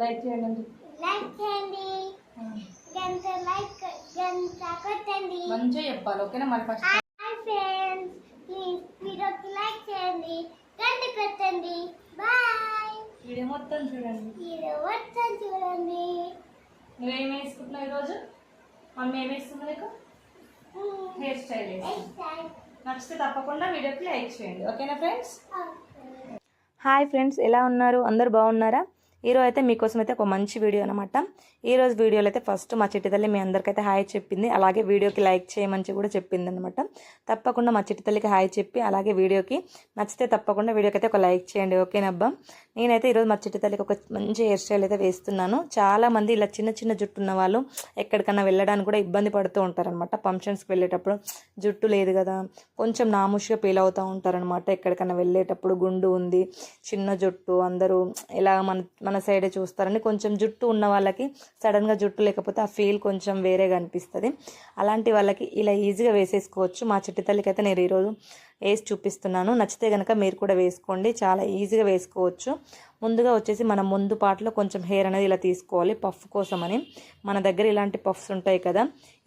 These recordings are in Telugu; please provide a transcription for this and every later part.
లైక్ చేయండి. లైక్ చేయండి. గంట లైక్ గంట కొట్టండి. మంచిగా చెప్పాలి ఓకేనా? మళ్ళీ ఫస్ట్ హాయ్ ఫ్రెండ్స్ ప్లీజ్ వీడియోకి లైక్ చేయండి. గంట కొట్టండి. బాయ్. వీడియో మొత్తం చూడండి. ఇది వచ్చాను చూడండి. నువ్వేం వేసుకుంటున్నావు ఈరోజు? మమ్మీ ఏం వేస్తుంది నీకు? హెయిర్ స్టైల్ వేస్తుంది. నచ్చితే తప్పకుండా వీడియోకి లైక్ చేయండి. ఓకేనా ఫ్రెండ్స్? హాయ్ ఫ్రెండ్స్ ఎలా ఉన్నారు? అందరు బాగున్నారా? ఈరోజు అయితే మీకోసం అయితే ఒక మంచి వీడియో అనమాట ఈరోజు వీడియోలో అయితే ఫస్ట్ మా చిట్టి తల్లి మీ అందరికైతే హాయ్ చెప్పింది. అలాగే వీడియోకి లైక్ చేయమని కూడా చెప్పింది అనమాట తప్పకుండా మా చిట్టి తల్లికి హాయ్ చెప్పి అలాగే వీడియోకి నచ్చితే తప్పకుండా వీడియోకి అయితే ఒక లైక్ చేయండి. ఓకేనబ్బా నేనైతే ఈరోజు మా చిట్టి తల్లికి ఒక మంచి హెయిర్ స్టైల్ అయితే వేస్తున్నాను. చాలామంది ఇలా చిన్న చిన్న జుట్టు ఉన్న వాళ్ళు ఎక్కడికన్నా వెళ్ళడానికి కూడా ఇబ్బంది పడుతూ ఉంటారనమాట ఫంక్షన్స్కి వెళ్ళేటప్పుడు జుట్టు లేదు కదా కొంచెం నాముషిగా ఫీల్ అవుతూ ఉంటారనమాట ఎక్కడికన్నా వెళ్ళేటప్పుడు గుండు ఉంది చిన్న జుట్టు అందరూ ఇలా మన మన సైడే చూస్తారని కొంచెం జుట్టు ఉన్న వాళ్ళకి సడన్గా జుట్టు లేకపోతే ఆ ఫీల్ కొంచెం వేరేగా అనిపిస్తుంది. అలాంటి వాళ్ళకి ఇలా ఈజీగా వేసేసుకోవచ్చు. మా చిట్టి తల్లికి అయితే నేను ఈరోజు వేసి చూపిస్తున్నాను. నచ్చితే కనుక మీరు కూడా వేసుకోండి. చాలా ఈజీగా వేసుకోవచ్చు. ముందుగా వచ్చేసి మనం ముందు పాటలో కొంచెం హెయిర్ అనేది ఇలా తీసుకోవాలి పఫ్ కోసమని. మన దగ్గర ఇలాంటి పఫ్స్ ఉంటాయి కదా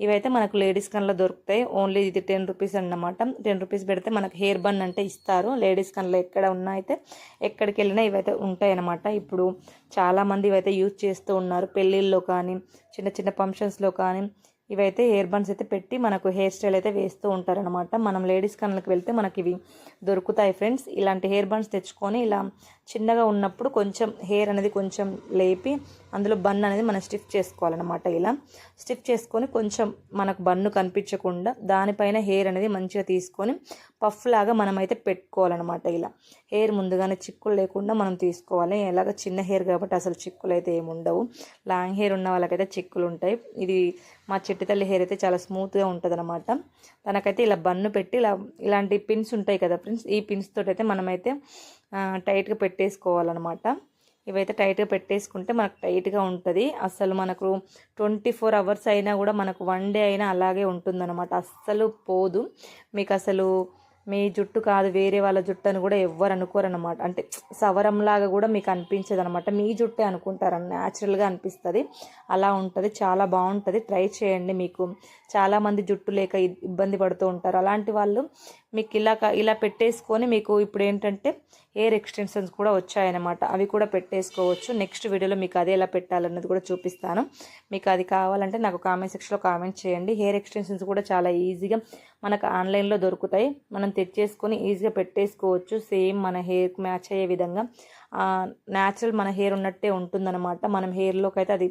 ఇవైతే మనకు లేడీస్ కన్లో దొరుకుతాయి. ఓన్లీ ఇది టెన్ రూపీస్ అన్నమాట. టెన్ రూపీస్ పెడితే మనకు హెయిర్ బన్ అంటే ఇస్తారు. లేడీస్ కన్లో ఎక్కడ ఉన్నా అయితే ఎక్కడికి వెళ్ళినా ఇవైతే ఉంటాయి అన్నమాట. ఇప్పుడు చాలామంది ఇవైతే యూజ్ చేస్తూ ఉన్నారు. పెళ్ళిళ్ళలో కానీ చిన్న చిన్న ఫంక్షన్స్లో కానీ ఇవైతే హెయిర్ బన్స్ అయితే పెట్టి మనకు హెయిర్ స్టైల్ అయితే వేస్తూ ఉంటారనమాట మనం లేడీస్ కన్నులకు వెళ్తే మనకి ఇవి దొరుకుతాయి ఫ్రెండ్స్ ఇలాంటి హెయిర్ బన్స్ తెచ్చుకొని ఇలా చిన్నగా ఉన్నప్పుడు కొంచెం హెయిర్ అనేది కొంచెం లేపి అందులో బన్ అనేది మనం స్టిఫ్ చేసుకోవాలన్నమాట ఇలా. స్టిఫ్ చేసుకొని కొంచెం మనకు బన్ను కనిపించకుండా దానిపైన హెయిర్ అనేది మంచిగా తీసుకొని పఫ్ లాగా మనం అయితే పెట్టుకోవాలన్నమాట ఇలా. హెయిర్ ముందుగానే చిక్కులు లేకుండా మనం తీసుకోవాలి. ఎలాగ చిన్న హెయిర్ కాబట్టి అసలు చిక్కులు అయితే ఏమి ఉండవు లాంగ్ హెయిర్ ఉన్న వాళ్ళకైతే చిక్కులు ఉంటాయి ఇది మా చిట్టి తల్లి హెయిర్ అయితే చాలా స్మూత్గా ఉంటుంది అనమాట తనకైతే ఇలా బన్ను పెట్టి ఇలా ఇలాంటి పిన్స్ ఉంటాయి కదా ఫ్రెండ్స్ ఈ పిన్స్ తోటైతే అయితే మనమైతే టైట్గా పెట్టేసుకోవాలన్నమాట. ఇవైతే టైట్గా పెట్టేసుకుంటే మనకు టైట్గా ఉంటుంది. అసలు మనకు ట్వంటీ ఫోర్ అవర్స్ అయినా కూడా మనకు వన్ డే అయినా అలాగే ఉంటుందన్నమాట. అస్సలు పోదు. మీకు అసలు మీ జుట్టు కాదు వేరే వాళ్ళ జుట్టు అని కూడా ఎవ్వరు అనుకోరన్నమాట. అంటే సవరంలాగా కూడా మీకు అనిపించదు అనమాట మీ జుట్టే అనుకుంటారు న్యాచురల్గా అనిపిస్తుంది. అలా ఉంటుంది చాలా బాగుంటుంది. ట్రై చేయండి మీకు. చాలామంది జుట్టు లేక ఇబ్బంది పడుతూ ఉంటారు. అలాంటి వాళ్ళు మీకు ఇలా ఇలా పెట్టేసుకొని మీకు ఇప్పుడు ఏంటంటే హెయిర్ ఎక్స్టెన్షన్స్ కూడా వచ్చాయన్నమాట. అవి కూడా పెట్టేసుకోవచ్చు. నెక్స్ట్ వీడియోలో మీకు అదే ఎలా పెట్టాలన్నది కూడా చూపిస్తాను. మీకు అది కావాలంటే నాకు కామెంట్ సెక్షన్లో కామెంట్ చేయండి. హెయిర్ ఎక్స్టెన్షన్స్ కూడా చాలా ఈజీగా మనకు ఆన్లైన్లో దొరుకుతాయి. మనం తెచ్చేసుకొని ఈజీగా పెట్టేసుకోవచ్చు. సేమ్ మన హెయిర్కి మ్యాచ్ అయ్యే విధంగా. న్యాచురల్ మన హెయిర్ ఉన్నట్టే ఉంటుందన్నమాట. మనం హెయిర్లోకి అయితే అది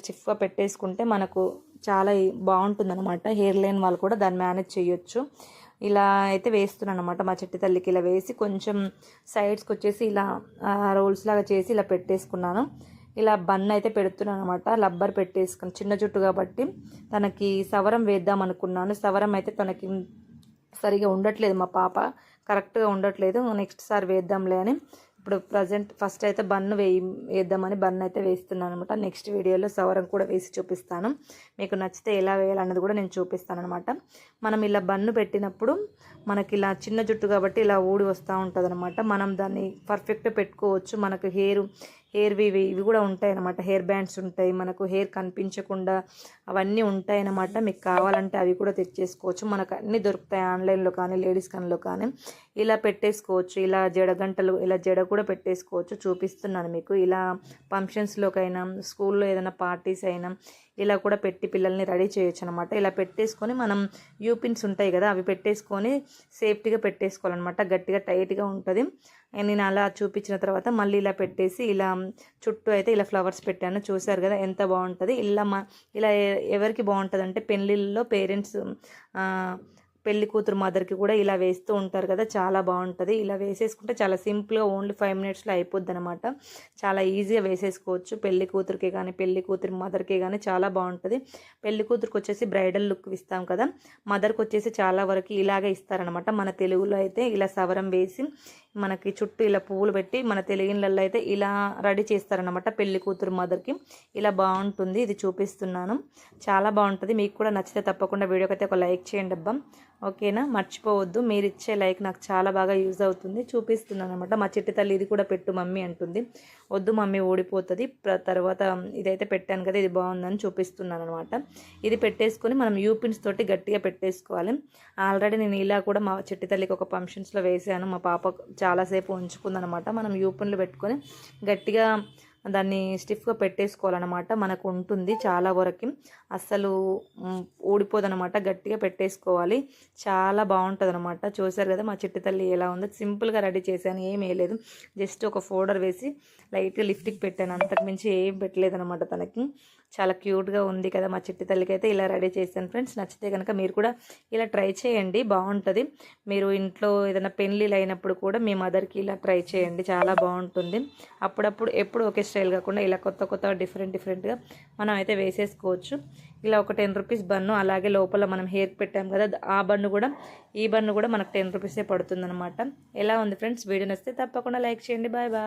స్టిఫ్గా పెట్టేసుకుంటే మనకు చాలా బాగుంటుందన్నమాట. హెయిర్ లేని వాళ్ళు కూడా దాన్ని మేనేజ్ చేయొచ్చు. ఇలా అయితే వేస్తున్నాను అనమాట మా చెట్టి తల్లికి ఇలా వేసి కొంచెం సైడ్స్కి వచ్చేసి ఇలా రోల్స్ లాగా చేసి ఇలా పెట్టేసుకున్నాను. ఇలా బన్ అయితే పెడుతున్నాను అనమాట లబ్బర్ పెట్టేసుకుని చిన్న జుట్టు కాబట్టి తనకి సవరం వేద్దాం అనుకున్నాను. సవరం అయితే తనకి సరిగా ఉండట్లేదు మా పాప. కరెక్ట్గా ఉండట్లేదు. నెక్స్ట్ సారి వేద్దాంలే అని. ఇప్పుడు ప్రజెంట్ ఫస్ట్ అయితే బన్ను వేయి వేద్దామని బన్ అయితే వేస్తున్నాను అనమాట నెక్స్ట్ వీడియోలో సవరం కూడా వేసి చూపిస్తాను. మీకు నచ్చితే ఎలా వేయాలన్నది కూడా నేను చూపిస్తాను అనమాట మనం ఇలా బన్ను పెట్టినప్పుడు మనకి ఇలా చిన్న జుట్టు కాబట్టి ఇలా ఊడి వస్తూ ఉంటుంది అనమాట మనం దాన్ని పర్ఫెక్ట్ పెట్టుకోవచ్చు. మనకు హెయిర్ హెయిర్వి ఇవి ఇవి కూడా ఉంటాయి అన్నమాట హెయిర్ బ్యాండ్స్ ఉంటాయి మనకు హెయిర్ కనిపించకుండా అవన్నీ ఉంటాయి అన్నమాట మీకు కావాలంటే అవి కూడా తెచ్చేసుకోవచ్చు. మనకు అన్నీ దొరుకుతాయి ఆన్లైన్లో కానీ లేడీస్ కన్లో కానీ. ఇలా పెట్టేసుకోవచ్చు ఇలా జడ గంటలు ఇలా జడ కూడా పెట్టేసుకోవచ్చు. చూపిస్తున్నాను మీకు. ఇలా ఫంక్షన్స్లోకైనా స్కూల్లో ఏదైనా పార్టీస్ అయినా ఇలా కూడా పెట్టి పిల్లల్ని రెడీ చేయొచ్చు అనమాట ఇలా పెట్టేసుకొని మనం యూపిన్స్ ఉంటాయి కదా అవి పెట్టేసుకొని సేఫ్టీగా పెట్టేసుకోవాలన్నమాట. గట్టిగా టైట్గా ఉంటుంది. నేను అలా చూపించిన తర్వాత మళ్ళీ ఇలా పెట్టేసి ఇలా చుట్టూ అయితే ఇలా ఫ్లవర్స్ పెట్టాను. చూశారు కదా ఎంత బాగుంటుంది. ఇలా మా ఇలా ఎవరికి బాగుంటుంది అంటే పెళ్ళిళ్ళలో పేరెంట్స్ పెళ్ళి కూతురు మదర్కి కూడా ఇలా వేస్తూ ఉంటారు కదా చాలా బాగుంటుంది. ఇలా వేసేసుకుంటే చాలా సింపుల్గా ఓన్లీ ఫైవ్ మినిట్స్లో అయిపోద్ది అనమాట చాలా ఈజీగా వేసేసుకోవచ్చు. పెళ్ళి కూతురికి కానీ పెళ్ళి కూతురు మదర్కి కానీ చాలా బాగుంటుంది. పెళ్ళి కూతురికి వచ్చేసి బ్రైడల్ లుక్ ఇస్తాం కదా మదర్కి వచ్చేసి చాలా వరకు ఇలాగే ఇస్తారనమాట మన తెలుగులో అయితే ఇలా సవరం వేసి మనకి చుట్టూ ఇలా పువ్వులు పెట్టి మన తెలుగులలో అయితే ఇలా రెడీ చేస్తారనమాట పెళ్ళి కూతురు మదర్కి. ఇలా బాగుంటుంది ఇది చూపిస్తున్నాను. చాలా బాగుంటుంది. మీకు కూడా నచ్చితే తప్పకుండా వీడియోకి అయితే ఒక లైక్ చేయండి అబ్బా. ఓకేనా? మర్చిపోవద్దు. మీరు ఇచ్చే లైక్ నాకు చాలా బాగా యూజ్ అవుతుంది. చూపిస్తున్నాను అనమాట మా చిట్టి తల్లి ఇది కూడా పెట్టు మమ్మీ అంటుంది. వద్దు మమ్మీ ఓడిపోతుంది తర్వాత ఇదైతే పెట్టాను కదా ఇది బాగుందని చూపిస్తున్నాను అనమాట ఇది పెట్టేసుకొని మనం యూపిన్స్ తోటి గట్టిగా పెట్టేసుకోవాలి. ఆల్రెడీ నేను ఇలా కూడా మా చిట్టి తల్లికి ఒక ఫంక్షన్స్లో వేసాను. మా పాప చాలాసేపు ఉంచుకుందనమాట. మనం యూపన్లు పెట్టుకొని గట్టిగా దాన్ని స్టిఫ్గా పెట్టేసుకోవాలన్నమాట మనకు ఉంటుంది చాలా వరకు. అస్సలు ఊడిపోదనమాట. గట్టిగా పెట్టేసుకోవాలి. చాలా బాగుంటుంది అనమాట చూసారు కదా మా చిట్టి తల్లి ఎలా ఉందో. సింపుల్గా రెడీ చేశాను. ఏం వేయలేదు జస్ట్ ఒక ఫోడర్ వేసి లైట్గా లిఫ్ట్కి పెట్టాను. అంతకుమించి ఏం పెట్టలేదు అనమాట తనకి. చాలా క్యూట్గా ఉంది కదా మా చిట్టి తల్లికి అయితే ఇలా రెడీ చేశాను ఫ్రెండ్స్. నచ్చితే కనుక మీరు కూడా ఇలా ట్రై చేయండి బాగుంటుంది. మీరు ఇంట్లో ఏదైనా పెళ్ళిళ్ళు అయినప్పుడు కూడా మీ మదర్కి ఇలా ట్రై చేయండి చాలా బాగుంటుంది. అప్పుడప్పుడు ఎప్పుడు ఒకే స్టైల్ కాకుండా ఇలా కొత్త కొత్త డిఫరెంట్ డిఫరెంట్గా మనం అయితే వేసేసుకోవచ్చు. ఇలా ఒక టెన్ రూపీస్ బన్ను అలాగే లోపల మనం హెయిర్ పెట్టాం కదా ఆ బన్ను కూడా ఈ బన్ను కూడా మనకు టెన్ రూపీసే పడుతుంది అనమాట ఎలా ఉంది ఫ్రెండ్స్? వీడియో నచ్చితే తప్పకుండా లైక్ చేయండి. Bye bye.